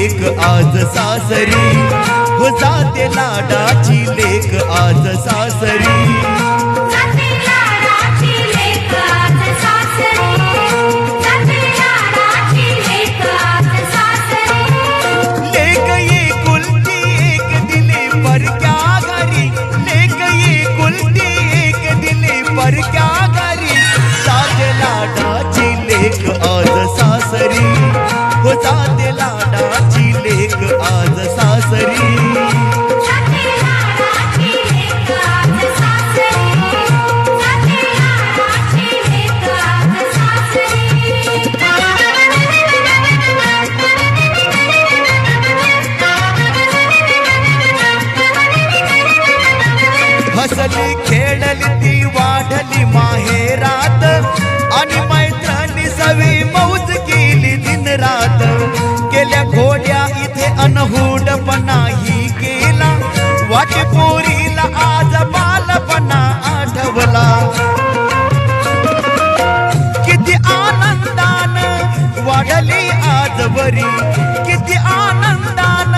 लेख आज सासरी. हो जाते लाडाची लेख आज सासरी. हसली खेळली ती वाढली माहेरात. आणि मैत्रिणी सवी मौज केली दिन रात केल्या घोड्या इथे अनहूडपणाही केला. वाटी पोरीला आज बालपणा आठवला. किती आनंदान वाढली आजवरी किती आनंदान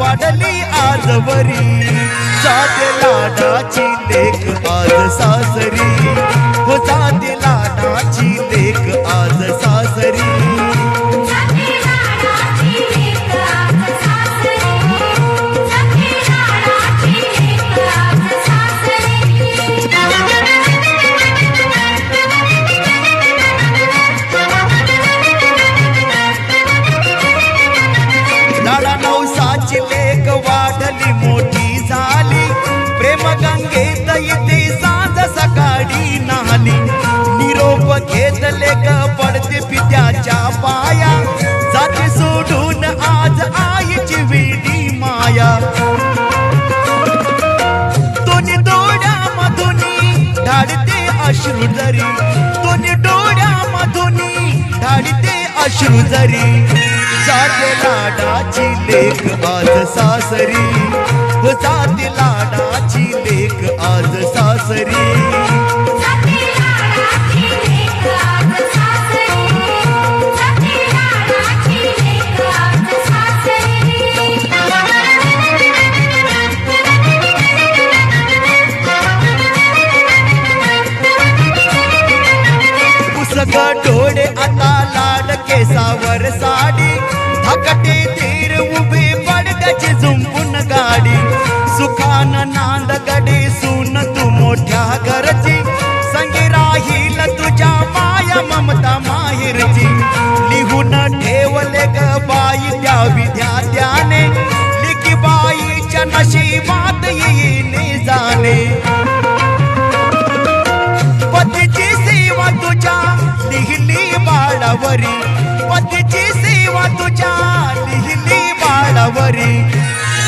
वाढली आजवरी जाते अश्रू जरी दोन्ही डोळ्यामधून ढाळते अश्रू जरी. जाते लाडाची लेख आज सासरी हो जाते लाडाची लेख आज सासरी. पुसक डोळे आता लाड केसावर साडी. धाकटे तीर उभे पडद्याची झुंपून गाडी. सुखान नांद गडे सून तू मोठ्या घरची. संगी राहील तुझ्या माया ममता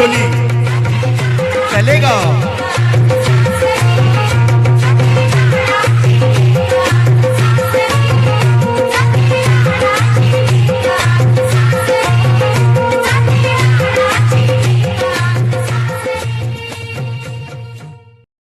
मैं